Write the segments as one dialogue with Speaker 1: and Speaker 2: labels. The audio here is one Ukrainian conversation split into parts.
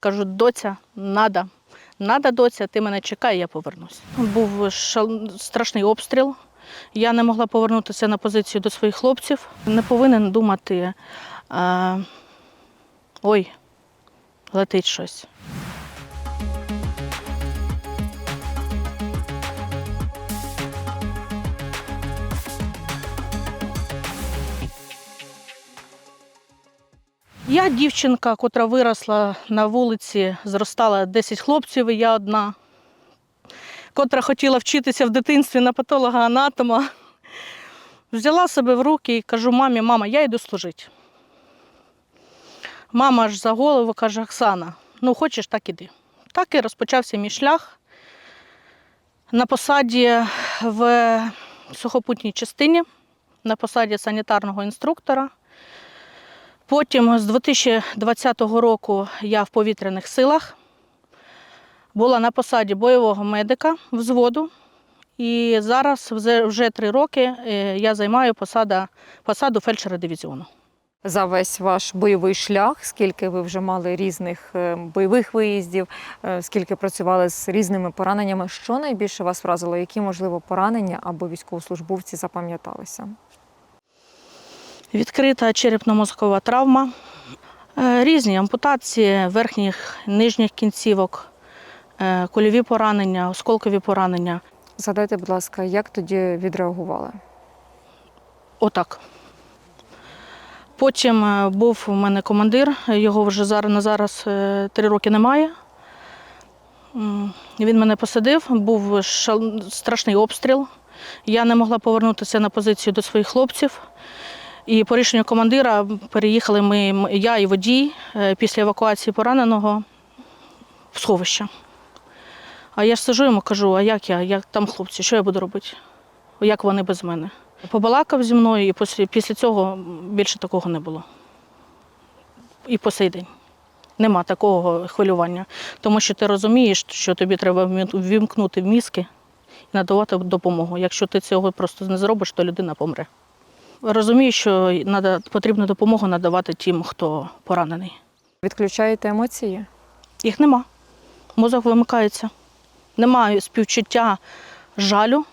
Speaker 1: Кажу, доця, надо. Надо, доця, ти мене чекай, я повернусь. Був шал... страшний обстріл. Я не могла повернутися на позицію до своїх хлопців. Не повинен думати, а... ой, летить щось. Я дівчинка, котра виросла на вулиці, зростала 10 хлопців, і я одна, котра хотіла вчитися в дитинстві на патолога-анатома. Взяла себе в руки і кажу, мамі, мама, я йду служити. Мама аж за голову каже, Оксана, ну хочеш, так іди. Так і розпочався мій шлях на посаді в сухопутній частині, на посаді санітарного інструктора. Потім з 2020 року я в повітряних силах була на посаді бойового медика взводу. І зараз вже- три роки е, я займаю посада, посаду фельдшера дивізіону.
Speaker 2: За весь ваш бойовий шлях, скільки ви вже мали різних е, бойових виїздів, е, скільки працювали з різними пораненнями, що найбільше вас вразило? Які, можливо, поранення або військовослужбовці запам'яталися?
Speaker 1: Відкрита черепно-мозкова травма, е, різні ампутації верхніх, нижніх кінцівок, е, кульові поранення, осколкові поранення.
Speaker 2: Згадайте, будь ласка, як тоді відреагували?
Speaker 1: Отак. Потім е, був у мене командир, його вже зараз на зараз три роки немає. Він мене посадив, був шал- страшний обстріл. Я не могла повернутися на позицію до своїх хлопців. І по рішенню командира переїхали ми, я і водій е, після евакуації пораненого в сховище. А я ж сижу йому кажу, а як я, як там хлопці, що я буду робити? Як вони без мене? Побалакав зі мною, і після, після цього більше такого не було. І по сей день. Нема такого хвилювання. Тому що ти розумієш, що тобі треба ввімкнути в мізки і надавати допомогу. Якщо ти цього просто не зробиш, то людина помре. Розумію, що надо, потрібно допомогу надавати тим, хто поранений.
Speaker 2: Відключаєте емоції?
Speaker 1: Їх нема. Мозок вимикається. Немає співчуття жалю.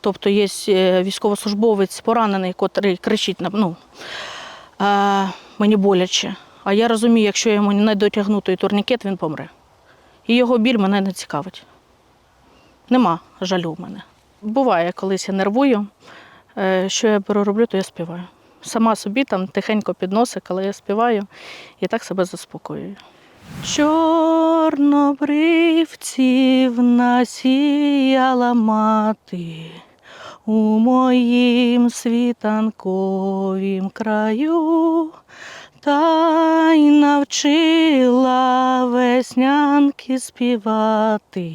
Speaker 1: Тобто є е, військовослужбовець поранений, котрий кричить на- ну, е, мені боляче. А я розумію, якщо я йому не дотягну той турнікет, він помре. І його біль мене не цікавить. Нема жалю в мене. Буває, колись я нервую. Е, Що я беру роблю, то я співаю. Сама собі там тихенько під носик, але я співаю і так себе заспокоюю. Чорнобривців насіяла мати у моїм світанковім краю, та й навчила веснянки співати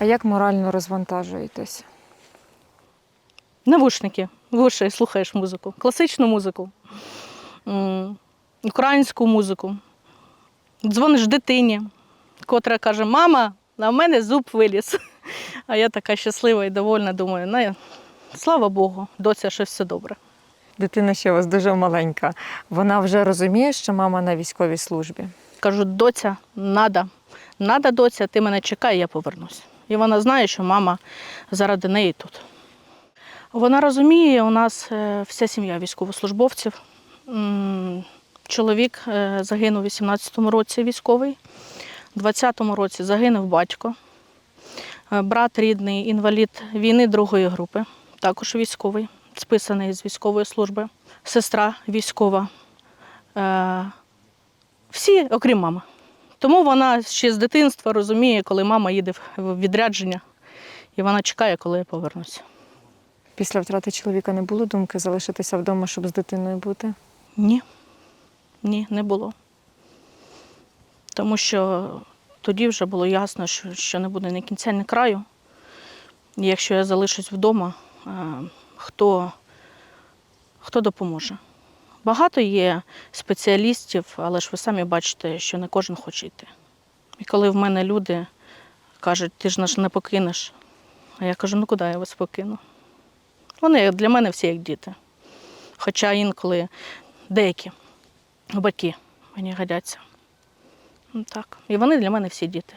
Speaker 2: А як морально розвантажуєтесь?
Speaker 1: Навушники, і слухаєш музику, класичну музику, українську музику. Дзвониш дитині, котра каже: Мама, а в мене зуб виліз. А я така щаслива і довольна, думаю, ну, слава Богу, доця, що все добре.
Speaker 2: Дитина ще у вас дуже маленька. Вона вже розуміє, що мама на військовій службі.
Speaker 1: Кажу, доця, надо, надо, доця, ти мене чекай, я повернусь. І вона знає, що мама заради неї тут. Вона розуміє, у нас е, вся сім'я військовослужбовців. Чоловік е, загинув у 18-му році військовий, у 20-му році загинув батько, Е, брат рідний, інвалід війни другої групи, також військовий, списаний з військової служби, сестра військова. Всі, окрім мами. Тому вона ще з дитинства розуміє, коли мама їде в відрядження, і вона чекає, коли я повернуся.
Speaker 2: Після втрати чоловіка не було думки залишитися вдома, щоб з дитиною бути.
Speaker 1: Ні, ні, не було. Тому що тоді вже було ясно, що, не буде ні кінця, ні краю. І якщо я залишусь вдома, е, хто, хто допоможе? Багато є спеціалістів, але ж ви самі бачите, що не кожен хоче йти. І коли в мене люди кажуть, ти ж нас не покинеш, а я кажу, ну куди я вас покину? Вони для мене всі як діти. Хоча інколи деякі батьки мені годяться. Ну, так. І вони для мене всі діти.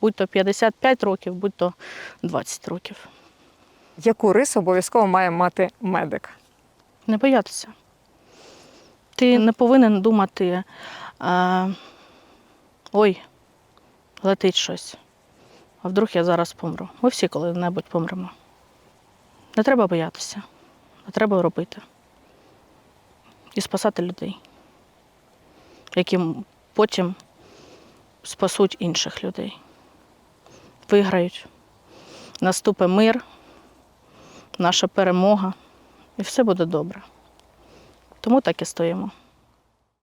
Speaker 1: Будь то 55 років, будь то 20 років.
Speaker 2: Яку рису обов'язково має мати медик?
Speaker 1: Не боятися. Ти не повинен думати, а, ой, летить щось. А вдруг я зараз помру. Ми всі коли-небудь помремо. Не треба боятися, а треба робити. І спасати людей, які потім спасуть інших людей. Виграють. Наступить мир, наша перемога, і все буде добре. Тому так і стоїмо.